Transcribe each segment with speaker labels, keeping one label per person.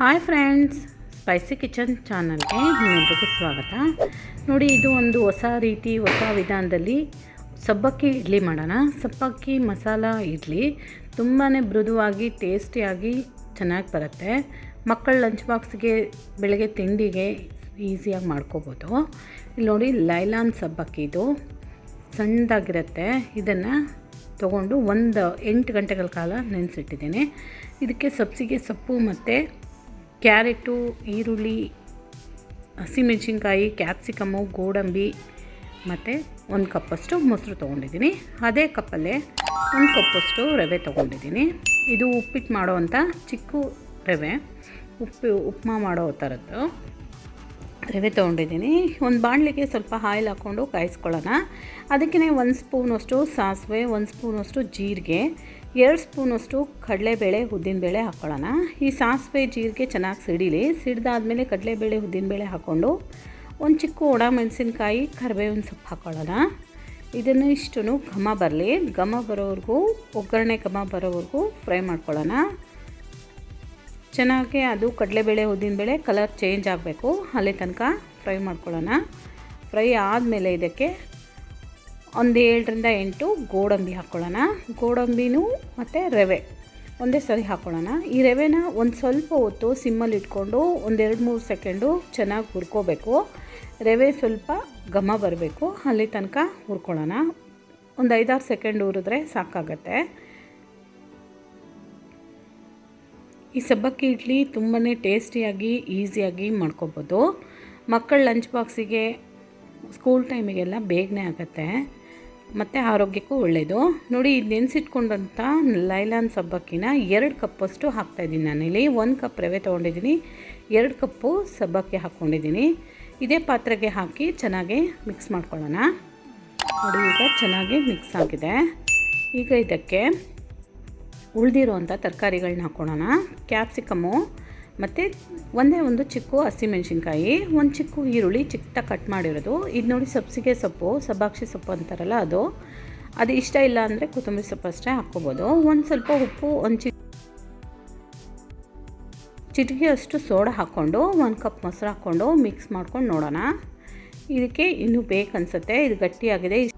Speaker 1: Hi friends spicy kitchen ಚಾನಲ್ಗೆ ನಿಮ್ಮೆಲ್ರಿಗೂ ಸ್ವಾಗತ. ನೋಡಿ, ಇದು ಒಂದು ಹೊಸ ರೀತಿ, ಹೊಸ ವಿಧಾನದಲ್ಲಿ ಸಬ್ಬಕ್ಕಿ ಇಡ್ಲಿ ಮಾಡೋಣ. ಸಬ್ಬಕ್ಕಿ ಮಸಾಲ ಇಡ್ಲಿ ತುಂಬಾ ಮೃದುವಾಗಿ, ಟೇಸ್ಟಿಯಾಗಿ ಚೆನ್ನಾಗಿ ಬರುತ್ತೆ. ಮಕ್ಕಳ ಲಂಚ್ ಬಾಕ್ಸ್ಗೆ ಬೆಳಗ್ಗೆ ತಿಂಡಿಗೆ ಈಸಿಯಾಗಿ ಮಾಡ್ಕೋಬೋದು. ಇಲ್ಲಿ ನೋಡಿ, ಲೈಲಾನ್ ಸಬ್ಬಕ್ಕಿ ಇದು. ಸಣ್ಣದಾಗಿರುತ್ತೆ. ಇದನ್ನು ತೊಗೊಂಡು ಒಂದು ಎಂಟು ಗಂಟೆಗಳ ಕಾಲ ನೆನೆಸಿಟ್ಟಿದ್ದೀನಿ. ಇದಕ್ಕೆ ಸಬ್ಸಿಗೆ ಸೊಪ್ಪು ಮತ್ತು ಕ್ಯಾರೆಟು, ಈರುಳ್ಳಿ, ಹಸಿಮೆಣಸಿನ್ಕಾಯಿ ಕ್ಯಾಪ್ಸಿಕಮ್ಮು ಗೋಡಂಬಿ ಮತ್ತು ಒಂದು ಕಪ್ಪಷ್ಟು ಮೊಸರು ತೊಗೊಂಡಿದ್ದೀನಿ. ಅದೇ ಕಪ್ಪಲ್ಲೇ ಒಂದು ಕಪ್ಪಷ್ಟು ರವೆ ತೊಗೊಂಡಿದ್ದೀನಿ. ಇದು ಉಪ್ಪಿಟ್ಟು ಮಾಡೋವಂಥ ಚಿಕ್ಕ ರವೆ. ಉಪ್ಪು, ಉಪ್ಮಾ ಮಾಡೋ ಥರದ್ದು. ರವೆ ತೊಗೊಂಡಿದ್ದೀನಿ. ಒಂದು ಬಾಣಲಿಗೆ ಸ್ವಲ್ಪ ಆಯಿಲ್ ಹಾಕ್ಕೊಂಡು ಕಾಯಿಸ್ಕೊಳ್ಳೋಣ. ಅದಕ್ಕೆ ಒಂದು ಸ್ಪೂನಷ್ಟು ಸಾಸಿವೆ, ಒಂದು ಸ್ಪೂನಷ್ಟು ಜೀರಿಗೆ, ಎರಡು ಸ್ಪೂನಷ್ಟು ಕಡಲೆಬೇಳೆ, ಉದ್ದಿನಬೇಳೆ ಹಾಕ್ಕೊಳ್ಳೋಣ. ಈ ಸಾಸಿವೆ, ಜೀರಿಗೆ ಚೆನ್ನಾಗಿ ಸಿಡಿಲಿ. ಸಿಡ್ದಾದಮೇಲೆ ಕಡಲೆಬೇಳೆ, ಉದ್ದಿನಬೇಳೆ ಹಾಕ್ಕೊಂಡು ಒಂದು ಚಿಕ್ಕ ಒಣ ಮೆಣಸಿನ್ಕಾಯಿ, ಕರಿಬೇವಿನ ಸೊಪ್ಪು ಹಾಕ್ಕೊಳ್ಳೋಣ. ಇದನ್ನು ಇಷ್ಟು ಘಮ ಬರಲಿ. ಘಮ ಬರೋವರೆಗೂ, ಒಗ್ಗರಣೆ ಘಮ ಬರೋವರೆಗೂ ಫ್ರೈ ಮಾಡ್ಕೊಳ್ಳೋಣ. ಚೆನ್ನಾಗಿ ಅದು ಕಡಲೆಬೇಳೆ ಉದ್ದಿನಬೇಳೆ ಕಲರ್ ಚೇಂಜ್ ಆಗಬೇಕು. ಅಲ್ಲಿ ತನಕ ಫ್ರೈ ಮಾಡ್ಕೊಳ್ಳೋಣ. ಫ್ರೈ ಆದಮೇಲೆ ಇದಕ್ಕೆ ಒಂದು ಏಳರಿಂದ ಎಂಟು ಗೋಡಂಬಿ ಹಾಕ್ಕೊಳ್ಳೋಣ. ಗೋಡಂಬಿನೂ ಮತ್ತು ರವೆ ಒಂದೇ ಸರಿ ಹಾಕ್ಕೊಳ್ಳೋಣ. ಈ ರವೆನ ಒಂದು ಸ್ವಲ್ಪ ಹೊತ್ತು ಸಿಮ್ಮಲ್ಲಿ ಇಟ್ಕೊಂಡು ಒಂದೆರಡು ಮೂರು ಸೆಕೆಂಡು ಚೆನ್ನಾಗಿ ಹುರ್ಕೋಬೇಕು. ರವೆ ಸ್ವಲ್ಪ ಘಮ ಬರಬೇಕು. ಅಲ್ಲಿ ತನಕ ಹುರ್ಕೊಳ್ಳೋಣ. ಒಂದು ಐದಾರು ಸೆಕೆಂಡ್ ಹುರಿದ್ರೆ ಸಾಕಾಗತ್ತೆ. ಈ ಸಬ್ಬಕ್ಕಿ ಇಡ್ಲಿ ತುಂಬಾ ಟೇಸ್ಟಿಯಾಗಿ, ಈಸಿಯಾಗಿ ಮಾಡ್ಕೊಬೋದು. ಮಕ್ಕಳ ಲಂಚ್ ಬಾಕ್ಸಿಗೆ ಸ್ಕೂಲ್ ಟೈಮಿಗೆಲ್ಲ ಬೇಗನೆ ಆಗುತ್ತೆ. ಮತ್ತು ಆರೋಗ್ಯಕ್ಕೂ ಒಳ್ಳೆಯದು ನೋಡಿ, ಇದು ನೆನೆಸಿಟ್ಕೊಂಡಂಥ ಲೈಲಾನ್ ಸಬ್ಬಕ್ಕಿನ ಎರಡು ಕಪ್ಪಷ್ಟು ಹಾಕ್ತಾಯಿದ್ದೀನಿ ನಾನಿಲ್ಲಿ. ಒಂದು ಕಪ್ ರವೆ ತೊಗೊಂಡಿದ್ದೀನಿ, ಎರಡು ಕಪ್ಪು ಸಬ್ಬಕ್ಕಿ ಹಾಕ್ಕೊಂಡಿದ್ದೀನಿ. ಇದೇ ಪಾತ್ರೆಗೆ ಹಾಕಿ ಚೆನ್ನಾಗಿ ಮಿಕ್ಸ್ ಮಾಡ್ಕೊಳ್ಳೋಣ. ನೋಡಿ, ಈಗ ಚೆನ್ನಾಗಿ ಮಿಕ್ಸ್ ಆಗಿದೆ. ಈಗ ಇದಕ್ಕೆ ಉಳಿದಿರೋವಂಥ ತರಕಾರಿಗಳನ್ನ ಹಾಕ್ಕೊಳ್ಳೋಣ ಕ್ಯಾಪ್ಸಿಕಮ್ಮು ಮತ್ತು ಒಂದೇ ಒಂದು ಚಿಕ್ಕು ಹಸಿಮೆಣ್ಸಿನ್ಕಾಯಿ ಒಂದು ಚಿಕ್ಕು ಈರುಳ್ಳಿ ಚಿಕ್ಕ ಕಟ್ ಮಾಡಿರೋದು. ಇದು ನೋಡಿ ಸಬ್ಸಿಗೆ ಸೊಪ್ಪು, ಸಬ್ಬಾಕ್ಷಿ ಸೊಪ್ಪು ಅಂತಾರಲ್ಲ ಅದು. ಅದು ಇಷ್ಟ ಇಲ್ಲ ಅಂದರೆ ಕೊತ್ತಂಬರಿ ಸೊಪ್ಪು ಅಷ್ಟೇ ಹಾಕ್ಕೋಬೋದು. ಒಂದು ಸ್ವಲ್ಪ ಉಪ್ಪು, ಒಂದು ಚಿ ಚಿಟಿಕೆಯಷ್ಟು ಸೋಡಾ ಹಾಕ್ಕೊಂಡು, ಒಂದು ಕಪ್ ಮೊಸರು ಹಾಕ್ಕೊಂಡು ಮಿಕ್ಸ್ ಮಾಡ್ಕೊಂಡು ನೋಡೋಣ. ಇದಕ್ಕೆ ಇನ್ನೂ ಬೇಕನ್ಸುತ್ತೆ. ಇದು ಗಟ್ಟಿಯಾಗಿದೆ.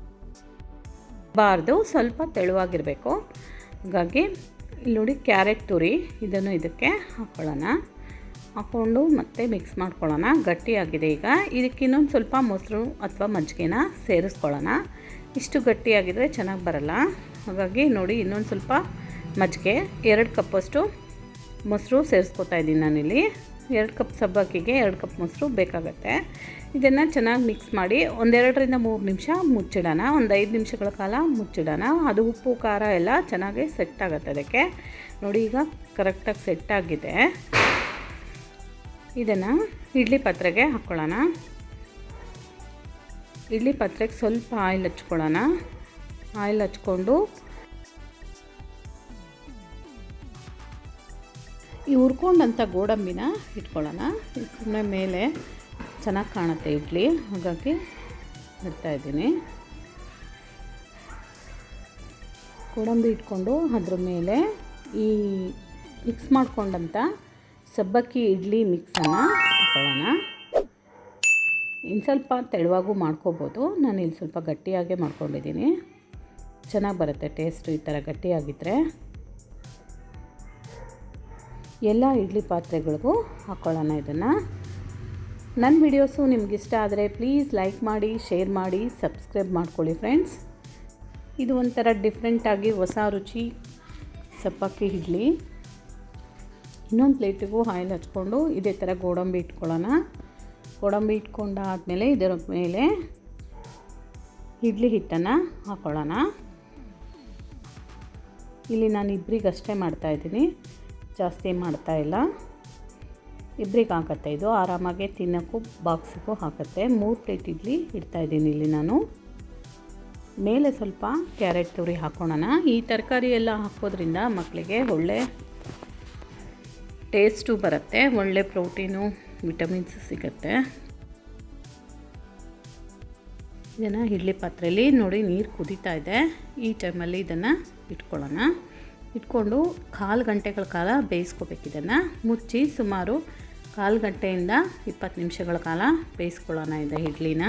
Speaker 1: ಬಾರ್ದು ಸ್ವಲ್ಪ ತೆಳುವಾಗಿರಬೇಕು. ಹಾಗಾಗಿ ಇಲ್ಲಿ ನೋಡಿ ಕ್ಯಾರೆಟ್ ತುರಿ, ಇದನ್ನು ಇದಕ್ಕೆ ಹಾಕ್ಕೊಳ್ಳೋಣ ಹಾಕ್ಕೊಂಡು ಮತ್ತೆ ಮಿಕ್ಸ್ ಮಾಡ್ಕೊಳ್ಳೋಣ. ಗಟ್ಟಿಯಾಗಿದೆ ಈಗ. ಇದಕ್ಕೆ ಇನ್ನೊಂದು ಸ್ವಲ್ಪ ಮೊಸರು ಅಥವಾ ಮಜ್ಜಿಗೆನ ಸೇರಿಸ್ಕೊಳ್ಳೋಣ. ಇಷ್ಟು ಗಟ್ಟಿಯಾಗಿದ್ದರೆ ಚೆನ್ನಾಗಿ ಬರಲ್ಲ. ಹಾಗಾಗಿ ನೋಡಿ ಇನ್ನೊಂದು ಸ್ವಲ್ಪ ಮಜ್ಜಿಗೆ, ಎರಡು ಕಪ್ಪಷ್ಟು ಮೊಸರು ಸೇರಿಸ್ಕೊತಾ ಇದ್ದೀನಿ ನಾನಿಲ್ಲಿ. ಎರಡು ಕಪ್ ಸಬ್ಬಕ್ಕಿಗೆ ಎರಡು ಕಪ್ ಮೊಸರು ಬೇಕಾಗುತ್ತೆ. ಇದನ್ನು ಚೆನ್ನಾಗಿ ಮಿಕ್ಸ್ ಮಾಡಿ ಒಂದೆರಡರಿಂದ ಮೂರು ನಿಮಿಷ ಮುಚ್ಚಿಡೋಣ. ಒಂದು ಐದು ನಿಮಿಷಗಳ ಕಾಲ ಮುಚ್ಚಿಡೋಣ. ಅದು ಉಪ್ಪು, ಖಾರ ಎಲ್ಲ ಚೆನ್ನಾಗಿ ಸೆಟ್ ಆಗುತ್ತೆ ಅದಕ್ಕೆ. ನೋಡಿ ಈಗ ಕರೆಕ್ಟಾಗಿ ಸೆಟ್ ಆಗಿದೆ. ಇದನ್ನು ಇಡ್ಲಿ ಪಾತ್ರೆಗೆ ಹಾಕ್ಕೊಳ್ಳೋಣ ಇಡ್ಲಿ ಪಾತ್ರೆಗೆ ಸ್ವಲ್ಪ ಆಯಿಲ್ ಹಚ್ಕೊಳ್ಳೋಣ. ಆಯಿಲ್ ಹಚ್ಕೊಂಡು ಈ ಹುರ್ಕೊಂಡಂಥ ಗೋಡಂಬಿನ ಇಟ್ಕೊಳ್ಳೋಣ. ಸುಮ್ಮನೆ ಮೇಲೆ ಚೆನ್ನಾಗಿ ಕಾಣುತ್ತೆ ಇಡ್ಲಿ. ಹಾಗಾಗಿ ಇಡ್ತಾಯಿದ್ದೀನಿ ಗೋಡಂಬಿ ಇಟ್ಕೊಂಡು ಅದ್ರ ಮೇಲೆ ಈ ಮಿಕ್ಸ್ ಮಾಡ್ಕೊಂಡಂಥ ಸಬ್ಬಕ್ಕಿ ಇಡ್ಲಿ ಮಿಕ್ಸನ್ನು ಇಟ್ಕೊಳ್ಳೋಣ. ಇನ್ನು ಸ್ವಲ್ಪ ತೆಳುವಾಗೂ ಮಾಡ್ಕೋಬೋದು. ನಾನು ಇಲ್ಲಿ ಸ್ವಲ್ಪ ಗಟ್ಟಿಯಾಗೇ ಮಾಡ್ಕೊಂಡಿದ್ದೀನಿ. ಚೆನ್ನಾಗಿ ಬರುತ್ತೆ ಟೇಸ್ಟು ಈ ಥರ ಗಟ್ಟಿಯಾಗಿದ್ದರೆ ಎಲ್ಲ ಇಡ್ಲಿ ಪಾತ್ರೆಗಳಿಗೂ ಹಾಕ್ಕೊಳ್ಳೋಣ ಇದನ್ನು. ನನ್ನ ವಿಡಿಯೋಸು ನಿಮ್ಗೆ ಇಷ್ಟ ಆದರೆ ಪ್ಲೀಸ್ ಲೈಕ್ ಮಾಡಿ, ಶೇರ್ ಮಾಡಿ, ಸಬ್ಸ್ಕ್ರೈಬ್ ಮಾಡ್ಕೊಳ್ಳಿ ಫ್ರೆಂಡ್ಸ್. ಇದು ಒಂಥರ ಡಿಫ್ರೆಂಟಾಗಿ ಹೊಸ ರುಚಿ ಸಪ್ಪಕ್ಕಿ ಇಡ್ಲಿ. ಇನ್ನೊಂದು ಪ್ಲೇಟಿಗೂ ಆಯಿಲ್ ಹಚ್ಕೊಂಡು ಇದೇ ಥರ ಗೋಡಂಬಿ ಇಟ್ಕೊಳ್ಳೋಣ. ಗೋಡಂಬಿ ಇಟ್ಕೊಂಡಾದಮೇಲೆ ಇದರ ಮೇಲೆ ಇಡ್ಲಿ ಹಿಟ್ಟನ್ನು ಹಾಕ್ಕೊಳ್ಳೋಣ ಇಲ್ಲಿ ನಾನು ಇಬ್ಬರಿಗಷ್ಟೇ ಮಾಡ್ತಾಯಿದ್ದೀನಿ ಜಾಸ್ತಿ ಮಾಡ್ತಾಯಿಲ್ಲ ಇಬ್ಬರಿಗೆ ಹಾಕತ್ತೆ ಇದು. ಆರಾಮಾಗಿ ತಿನ್ನೋಕ್ಕೂ, ಬಾಕ್ಸಿಗೂ ಹಾಕತ್ತೆ. ಮೂರು ಪ್ಲೇಟ್ ಇಡ್ಲಿ ಇಡ್ತಾಯಿದ್ದೀನಿ ಇಲ್ಲಿ ನಾನು. ಮೇಲೆ ಸ್ವಲ್ಪ ಕ್ಯಾರೆಟ್ ತುರಿ ಹಾಕೋಣ ಈ ತರಕಾರಿ ಎಲ್ಲ ಹಾಕೋದ್ರಿಂದ ಮಕ್ಕಳಿಗೆ ಒಳ್ಳೆ ಟೇಸ್ಟು ಬರುತ್ತೆ. ಒಳ್ಳೆ ಪ್ರೋಟೀನು, ವಿಟಮಿನ್ಸ್ ಸಿಗುತ್ತೆ. ಇದನ್ನು ಇಡ್ಲಿ ಪಾತ್ರೆಯಲ್ಲಿ ನೋಡಿ ನೀರು ಕುದೀತಾ ಇದೆ. ಈ ಟೈಮಲ್ಲಿ ಇದನ್ನು ಇಟ್ಕೊಳ್ಳೋಣ. ಇಟ್ಕೊಂಡು ಕಾಲು ಗಂಟೆಗಳ ಕಾಲ ಬೇಯಿಸ್ಕೋಬೇಕು ಇದನ್ನು. ಮುಚ್ಚಿ ಸುಮಾರು ಕಾಲು ಗಂಟೆಯಿಂದ ಇಪ್ಪತ್ತು ನಿಮಿಷಗಳ ಕಾಲ ಬೇಯಿಸ್ಕೊಳ್ಳೋಣ ಇದೆ ಇಡ್ಲಿನ.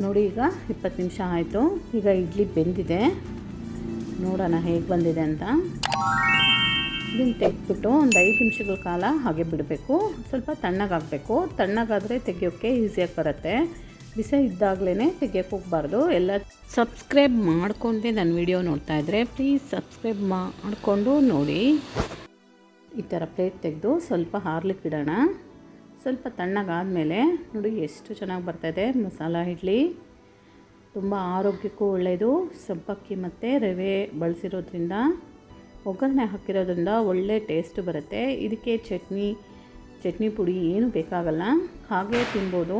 Speaker 1: ನೋಡಿ ಈಗ ಇಪ್ಪತ್ತು ನಿಮಿಷ ಆಯಿತು. ಈಗ ಇಡ್ಲಿ ಬೆಂದಿದೆ. ನೋಡೋಣ ಹೇಗೆ ಬಂದಿದೆ ಅಂತ. ಇದನ್ನು ತೆಗೆದ್ಬಿಟ್ಟು ಒಂದು ಐದು ನಿಮಿಷಗಳ ಕಾಲ ಹಾಗೆ ಬಿಡಬೇಕು. ಸ್ವಲ್ಪ ತಣ್ಣಗಾಗಬೇಕು. ತಣ್ಣಗಾದರೆ ತೆಗಿಯೋಕ್ಕೆ ಈಸಿಯಾಗಿ ಬರುತ್ತೆ. ಬಿಸಿ ಇದ್ದಾಗಲೇ ತೆಗಿಯೋಕೆ ಹೋಗಬಾರ್ದು. ಎಲ್ಲ ಸಬ್ಸ್ಕ್ರೈಬ್ ಮಾಡ್ಕೊಂಡೆ ನನ್ನ ವಿಡಿಯೋ ನೋಡ್ತಾ ಇದ್ದರೆ ಪ್ಲೀಸ್ ಸಬ್ಸ್ಕ್ರೈಬ್ ಮಾಡಿಕೊಂಡು ನೋಡಿ. ಈ ಥರ ಪ್ಲೇಟ್ ತೆಗೆದು ಸ್ವಲ್ಪ ಹಾರ್ಲಿಕ್ಕೆ ಇಡೋಣ ಸ್ವಲ್ಪ ತಣ್ಣಗಾದಮೇಲೆ ನೋಡಿ ಎಷ್ಟು ಚೆನ್ನಾಗಿ ಬರ್ತಾಯಿದೆ ಮಸಾಲ ಇಡ್ಲಿ ತುಂಬ ಆರೋಗ್ಯಕ್ಕೂ ಒಳ್ಳೆಯದು ಸಬ್ಬಕ್ಕಿ ಮತ್ತು ರವೆ ಬಳಸಿರೋದ್ರಿಂದ, ಒಗ್ಗರಣೆ ಹಾಕಿರೋದ್ರಿಂದ ಒಳ್ಳೆ ಟೇಸ್ಟು ಬರುತ್ತೆ. ಇದಕ್ಕೆ ಚಟ್ನಿ ಚಟ್ನಿ ಪುಡಿ ಏನು ಬೇಕಾಗಲ್ಲ. ಹಾಗೇ ತಿನ್ಬೋದು.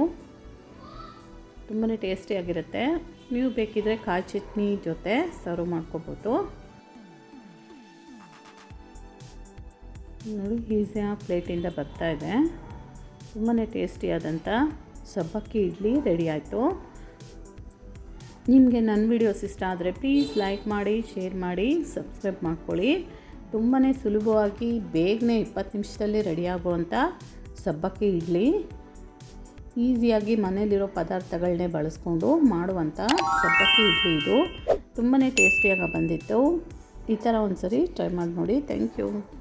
Speaker 1: ತುಂಬಾ ಟೇಸ್ಟಿಯಾಗಿರುತ್ತೆ ನೀವು ಬೇಕಿದ್ರೆ ಕಾಯಿ ಚಟ್ನಿ ಜೊತೆ ಸರ್ವ್ ಮಾಡ್ಕೋಬೋದು. ನೋಡಿ ಈಸಿಯಾಗಿ ಪ್ಲೇಟಿಂದ ಬರ್ತಾ ಇದೆ. ತುಂಬಾ ಟೇಸ್ಟಿಯಾದಂಥ ಸಬ್ಬಕ್ಕಿ ಇಡ್ಲಿ ರೆಡಿ ಆಯಿತು. ನಿಮಗೆ ನನ್ನ ವಿಡಿಯೋಸ್ ಇಷ್ಟ ಆದರೆ ಪ್ಲೀಸ್ ಲೈಕ್ ಮಾಡಿ ಶೇರ್ ಮಾಡಿ ಸಬ್ಸ್ಕ್ರೈಬ್ ಮಾಡ್ಕೊಳ್ಳಿ. ತುಂಬಾ ಸುಲಭವಾಗಿ ಬೇಗನೆ ಇಪ್ಪತ್ತು ನಿಮಿಷದಲ್ಲಿ ರೆಡಿ ಆಗುವಂಥ ಸಬ್ಬಕ್ಕಿ ಇಡ್ಲಿ. ಈಸಿಯಾಗಿ ಮನೇಲಿರೋ ಪದಾರ್ಥಗಳನ್ನೇ ಬಳಸ್ಕೊಂಡು ಮಾಡುವಂಥ ಸಬ್ಬಕ್ಕಿ ಇಡ್ಲಿ ಇದು. ತುಂಬಾ ಟೇಸ್ಟಿಯಾಗಿ ಬಂದಿತ್ತು. ಈ ಥರ ಒಂದು ಸರಿ ಟ್ರೈ ಮಾಡಿ ನೋಡಿ. Thank you.